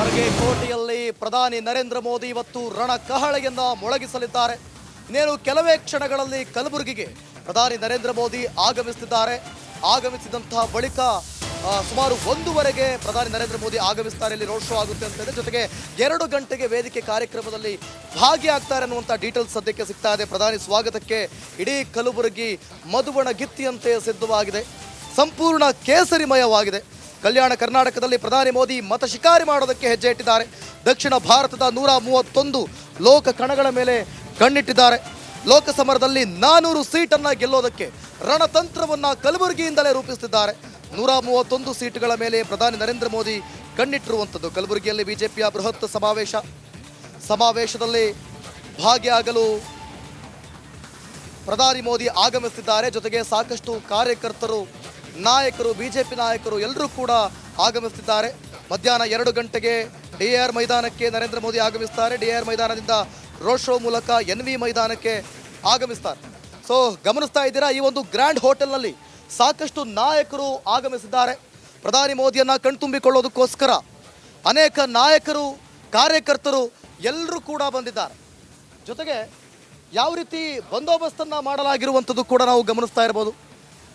ಖರ್ಗೆ ಕೋಟೆಯಲ್ಲಿ ಪ್ರಧಾನಿ ನರೇಂದ್ರ ಮೋದಿ ಇವತ್ತು ರಣ ಕಹಳೆಯನ್ನ ಮೊಳಗಿಸಲಿದ್ದಾರೆ. ಇನ್ನೇನು ಕೆಲವೇ ಕ್ಷಣಗಳಲ್ಲಿ ಕಲಬುರಗಿಗೆ ಪ್ರಧಾನಿ ನರೇಂದ್ರ ಮೋದಿ ಆಗಮಿಸುತ್ತಿದ್ದಾರೆ ಆಗಮಿಸಿದಂತಹ ಬಳಿಕ ಸುಮಾರು ಒಂದೂವರೆಗೆ ಪ್ರಧಾನಿ ನರೇಂದ್ರ ಮೋದಿ ಆಗಮಿಸ್ತಾರೆ. ಇಲ್ಲಿ ರೋಡ್ ಶೋ ಆಗುತ್ತೆ ಅಂತ ಇದೆ ಜೊತೆಗೆ ಎರಡು ಗಂಟೆಗೆ ವೇದಿಕೆ ಕಾರ್ಯಕ್ರಮದಲ್ಲಿ ಭಾಗಿಯಾಗ್ತಾರೆ ಅನ್ನುವಂಥ ಡೀಟೇಲ್ಸ್ ಸದ್ಯಕ್ಕೆ ಸಿಗ್ತಾ ಇದೆ. ಪ್ರಧಾನಿ ಸ್ವಾಗತಕ್ಕೆ ಇಡೀ ಕಲಬುರಗಿ ಮಧುಬಣ ಗಿತ್ತಿಯಂತೆ ಸಿದ್ಧವಾಗಿದೆ. ಸಂಪೂರ್ಣ ಕೇಸರಿಮಯವಾಗಿದೆ. ಕಲ್ಯಾಣ ಕರ್ನಾಟಕದಲ್ಲಿ ಪ್ರಧಾನಿ ಮೋದಿ ಮತ ಶಿಕಾರಿ ಮಾಡೋದಕ್ಕೆ ಹೆಜ್ಜೆ ಇಟ್ಟಿದ್ದಾರೆ ದಕ್ಷಿಣ ಭಾರತದ ನೂರ ಮೂವತ್ತೊಂದು ಲೋಕ ಕಣಗಳ ಮೇಲೆ ಕಣ್ಣಿಟ್ಟಿದ್ದಾರೆ. ಲೋಕಸಮರದಲ್ಲಿ ನಾನೂರು ಸೀಟನ್ನ ಗೆಲ್ಲೋದಕ್ಕೆ ರಣತಂತ್ರವನ್ನ ಕಲಬುರಗಿಯಿಂದಲೇ ರೂಪಿಸುತ್ತಿದ್ದಾರೆ. ನೂರ ಮೂವತ್ತೊಂದು ಸೀಟುಗಳ ಮೇಲೆ ಪ್ರಧಾನಿ ನರೇಂದ್ರ ಮೋದಿ ಕಣ್ಣಿಟ್ಟಿರುವಂಥದ್ದು. ಕಲಬುರಗಿಯಲ್ಲಿ ಬಿಜೆಪಿಯ ಬೃಹತ್ ಸಮಾವೇಶ. ಸಮಾವೇಶದಲ್ಲಿ ಭಾಗಿಯಾಗಲು ಪ್ರಧಾನಿ ಮೋದಿ ಆಗಮಿಸುತ್ತಿದ್ದಾರೆ. ಜೊತೆಗೆ ಸಾಕಷ್ಟು ಕಾರ್ಯಕರ್ತರು ನಾಯಕರು, ಬಿಜೆಪಿ ನಾಯಕರು ಎಲ್ಲರೂ ಕೂಡ ಆಗಮಿಸುತ್ತಿದ್ದಾರೆ. ಮಧ್ಯಾಹ್ನ ಎರಡು ಗಂಟೆಗೆ ಡಿ ಆರ್ ಮೈದಾನಕ್ಕೆ ನರೇಂದ್ರ ಮೋದಿ ಆಗಮಿಸ್ತಾರೆ. ಡಿ ಆರ್ ಮೈದಾನದಿಂದ ರೋಡ್ ಶೋ ಮೂಲಕ ಎನ್ ವಿ ಮೈದಾನಕ್ಕೆ ಆಗಮಿಸ್ತಾರೆ. ಸೊ ಗಮನಿಸ್ತಾ ಇದ್ದೀರಾ, ಈ ಒಂದು ಗ್ರ್ಯಾಂಡ್ ಹೋಟೆಲ್ನಲ್ಲಿ ಸಾಕಷ್ಟು ನಾಯಕರು ಆಗಮಿಸಿದ್ದಾರೆ. ಪ್ರಧಾನಿ ಮೋದಿಯನ್ನು ಕಣ್ತುಂಬಿಕೊಳ್ಳೋದಕ್ಕೋಸ್ಕರ ಅನೇಕ ನಾಯಕರು, ಕಾರ್ಯಕರ್ತರು ಎಲ್ಲರೂ ಕೂಡ ಬಂದಿದ್ದಾರೆ. ಜೊತೆಗೆ ಯಾವ ರೀತಿ ಬಂದೋಬಸ್ತನ್ನು ಮಾಡಲಾಗಿರುವಂಥದ್ದು ಕೂಡ ನಾವು ಗಮನಿಸ್ತಾ ಇರ್ಬೋದು.